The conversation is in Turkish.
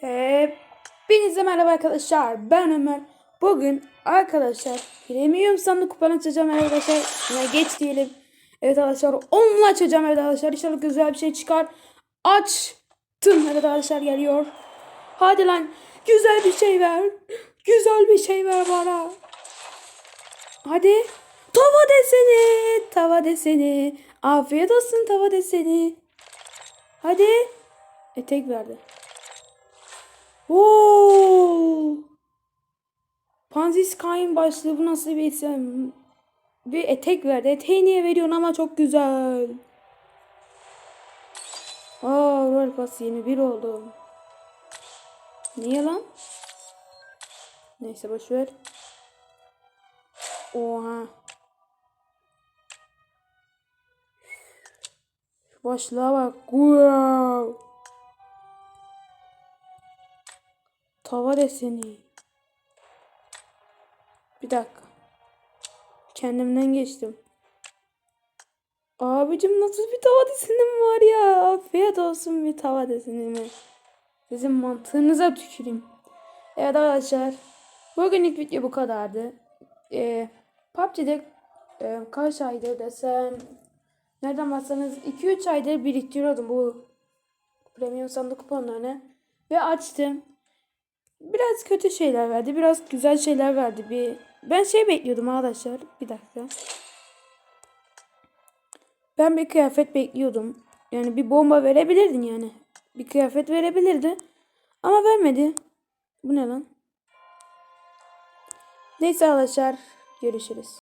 Hepinize merhaba arkadaşlar. Ben Ömer. Bugün arkadaşlar premium sandık kupanı açacağım arkadaşlar. Buna geç diyelim. Evet arkadaşlar onunla açacağım evet arkadaşlar. İnşallah güzel bir şey çıkar. Açtım evet arkadaşlar geliyor. Hadi lan güzel bir şey ver. Güzel bir şey ver bana. Hadi. Tava deseni. Tava deseni. Afiyet olsun tava deseni. Hadi. Etek verdi. Oo! Panzi Sky'ın başlığı bu nasıl bir isim? Bir etek verdi. Eteği niye veriyorsun ama çok güzel. Aa, rol pas 21 oldu. Niye lan? Neyse boş ver. Oha. Başlığa bak. Wow. Tava deseni. Bir dakika. Kendimden geçtim. Abicim nasıl bir tava desenim var ya. Afiyet olsun bir tava desenimi. Sizin mantığınıza tüküreyim. Evet arkadaşlar. Bugünlük video bu kadardı. Ee, PUBG'de e, kaç aydır desem nereden baksanız 2-3 aydır biriktiriyordum bu premium sandık kuponlarını ve açtım. Biraz kötü şeyler verdi, biraz güzel şeyler verdi. Bir ben şey bekliyordum arkadaşlar. Bir dakika. Ben bir kıyafet bekliyordum. Yani bir bomba verebilirdin yani. Bir kıyafet verebilirdi. Ama vermedi. Bu ne lan? Neyse arkadaşlar. Görüşürüz.